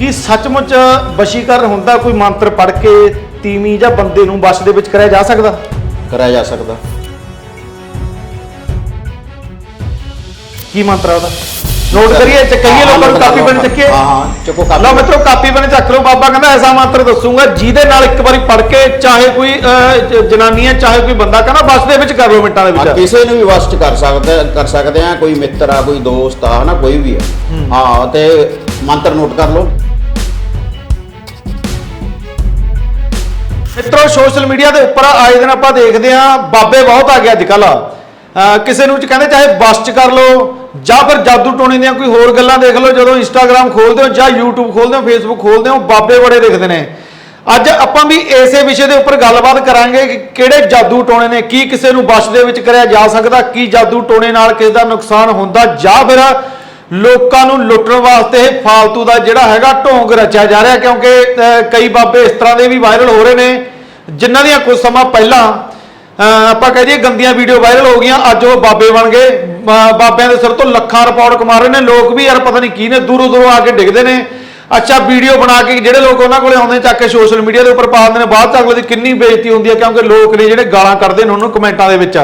ਕੀ ਸੱਚਮੁੱਚ ਵਸ਼ੀਕਰਨ ਹੁੰਦਾ ਕੋਈ ਮੰਤਰ ਪੜ੍ਹ ਕੇ ਤੀਵੀਂ ਜਾਂ ਬੰਦੇ ਨੂੰ ਵਸ਼ ਦੇ ਵਿੱਚ ਕਰਿਆ ਜਾ ਸਕਦਾ? ਕਰਿਆ ਜਾ ਸਕਦਾ। ਕੀ ਮੰਤਰ ਆ ਉਹਦਾ? ਨੋਟ ਕਰੀਏ ਚੱਕਈਏ ਲੋਕਾਂ ਨੂੰ ਕਾਪੀ ਬਣ ਚੱਕੀਏ। ਹਾਂ ਹਾਂ ਚੱਕੋ ਕਾਪੀ। ਲਓ ਮਿੱਤਰੋ ਕਾਪੀ ਬਣ ਚੱਕ ਲਓ। ਬਾਬਾ ਕਹਿੰਦਾ ਐਸਾ ਮੰਤਰ ਦੱਸੂਗਾ ਜਿਹਦੇ ਨਾਲ ਇੱਕ ਵਾਰੀ ਪੜ੍ਹ ਕੇ ਚਾਹੇ ਕੋਈ ਅਹ, ਜ- ਜਨਾਨੀ ਹੈ ਚਾਹੇ ਕੋਈ ਬੰਦਾ ਕਹਿੰਦਾ ਵਸ਼ ਦੇ ਵਿੱਚ ਕਰ ਲਓ ਮਿੰਟਾਂ ਦੇ ਹਾਂ, ਵਿੱਚ ਕਿਸੇ ਨੂੰ ਵੀ ਵਸ ਚ ਕਰ ਸਕਦਾ ਕਰ ਸਕਦੇ ਆ ਕੋਈ ਮਿੱਤਰ ਆ ਕੋਈ ਦੋਸਤ ਆ ਹਨਾ ਕੋਈ ਵੀ ਆ। ਹਾਂ ਤੇ ਮੰਤਰ ਨੋਟ ਕਰ ਲਓ। ਮਿੱਤਰੋ, ਸੋਸ਼ਲ ਮੀਡੀਆ ਦੇ ਉੱਪਰ ਆਏ ਦਿਨ ਆਪਾਂ ਦੇਖਦੇ ਆਂ ਬਾਬੇ ਬਹੁਤ ਆ ਗਏ ਅੱਜ ਕੱਲ ਕਿਸੇ ਨੂੰ ਕਹਿੰਦੇ ਚਾਹੇ ਬਸ ਚ ਕਰ ਲਓ, ਜਾਂ ਫਿਰ ਜਾਦੂ ਟੋਣੇ ਦੀਆਂ ਕੋਈ ਹੋਰ ਗੱਲਾਂ ਦੇਖ ਲਓ, ਜਦੋਂ ਇੰਸਟਾਗ੍ਰam ਖੋਲਦੇ ਹੋ ਜਾਂ YouTube ਖੋਲਦੇ ਹੋ, Facebook ਖੋਲਦੇ ਹੋ, ਬਾਬੇ ਬੜੇ ਦਿਖਦੇ ਨੇ। ਅੱਜ ਆਪਾਂ ਵੀ ਇਸੇ ਵਿਸ਼ੇ ਦੇ ਉੱਪਰ ਗੱਲਬਾਤ ਕਰਾਂਗੇ ਕਿ ਕਿਹੜੇ ਜਾਦੂ ਟੋਣੇ ਨੇ, ਕੀ ਕਿਸੇ ਨੂੰ ਬਸ਼ ਦੇ ਵਿੱਚ ਕਰਿਆ ਜਾ ਸਕਦਾ, ਕੀ ਜਾਦੂ ਟੋਣੇ ਨਾਲ ਕਿਸੇ ਦਾ ਨੁਕਸਾਨ ਹੁੰਦਾ, ਜਾਂ ਫਿਰ ਲੋਕਾਂ ਨੂੰ ਲੁੱਟਣ ਵਾਸਤੇ ਇਹ ਫਾਲਤੂ ਦਾ ਜਿਹੜਾ ਹੈਗਾ ਢੋਂਗ ਰਚਿਆ ਜਾ ਰਿਹਾ, ਕਿਉਂਕਿ ਕਈ ਬਾਬੇ ਇਸ ਤਰ੍ਹਾਂ ਦੇ ਵੀ ਵਾਇਰਲ ਹੋ ਰਹੇ ਨੇ, ਜਿਨ੍ਹਾਂ ਦੀਆਂ ਕੁਝ ਸਮਾਂ ਪਹਿਲਾਂ ਆਪਾਂ ਕਹਿ ਦਈਏ ਗੰਦੀਆਂ ਵੀਡੀਓ ਵਾਇਰਲ ਹੋ ਗਈਆਂ, ਅੱਜ ਉਹ ਬਾਬੇ ਬਣ ਗਏ ਬਾਬਿਆਂ ਦੇ ਸਿਰ ਤੋਂ ਲੱਖਾਂ ਰਿਪੋਰਟ ਕਮਾ ਰਹੇ ਨੇ, ਲੋਕ ਵੀ ਯਾਰ ਪਤਾ ਨਹੀਂ ਕੀ ਨੇ, ਦੂਰੋਂ ਦੂਰੋਂ ਆ ਕੇ ਡਿੱਗਦੇ ਨੇ। ਅੱਛਾ ਵੀਡੀਓ ਬਣਾ ਕੇ ਜਿਹੜੇ ਲੋਕ ਉਹਨਾਂ ਕੋਲੇ ਆਉਂਦੇ ਚੱਕ ਕੇ ਸੋਸ਼ਲ ਮੀਡੀਆ ਦੇ ਉੱਪਰ ਪਾ ਦਿੰਦੇ ਨੇ, ਬਾਅਦ ਚ ਅਗਲੇ ਦੀ ਕਿੰਨੀ ਬੇਇੱਜ਼ਤੀ ਹੁੰਦੀ ਹੈ, ਕਿਉਂਕਿ ਲੋਕ ਨੇ ਜਿਹੜੇ ਗਾਲਾਂ ਕੱਢਦੇ ਨੇ ਉਹਨੂੰ ਕਮੈਂਟਾਂ ਦੇ ਵਿੱਚ।